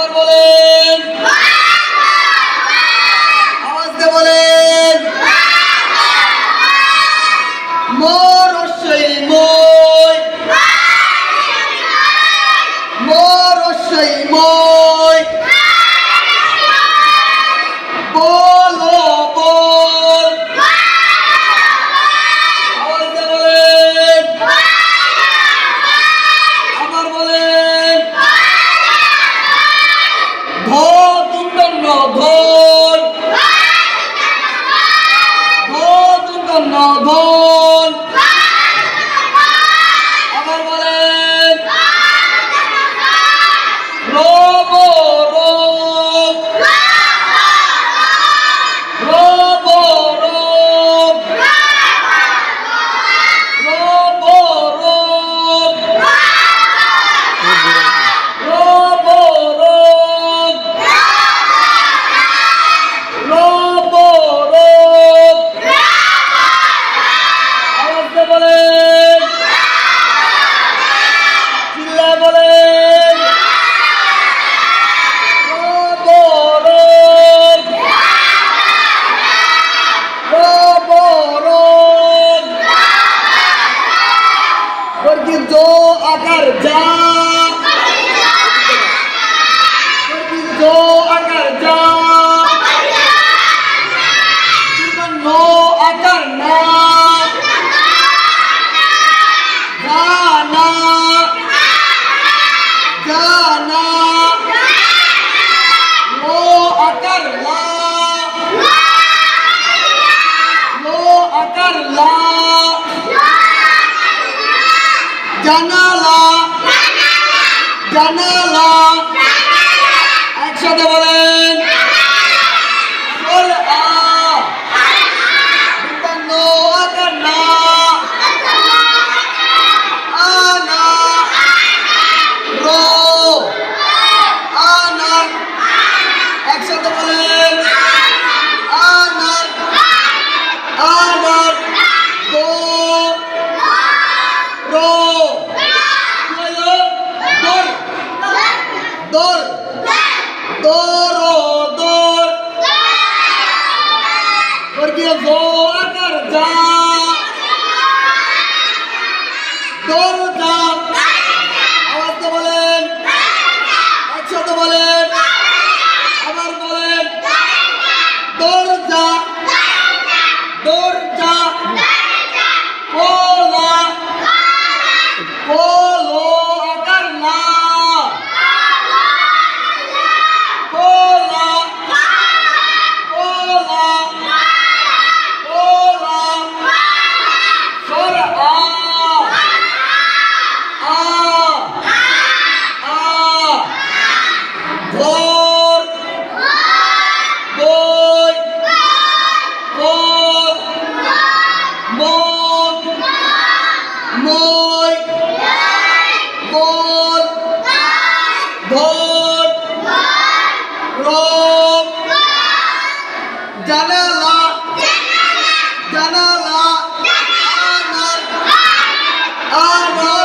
একবার বলেন। আওয়াজ দিয়ে বলেন। মোর অশ্বই মই। মোর অশ্বই মই। প্রভু জানালা। জানালা। একসাথে বলেন। Whoa! Amen.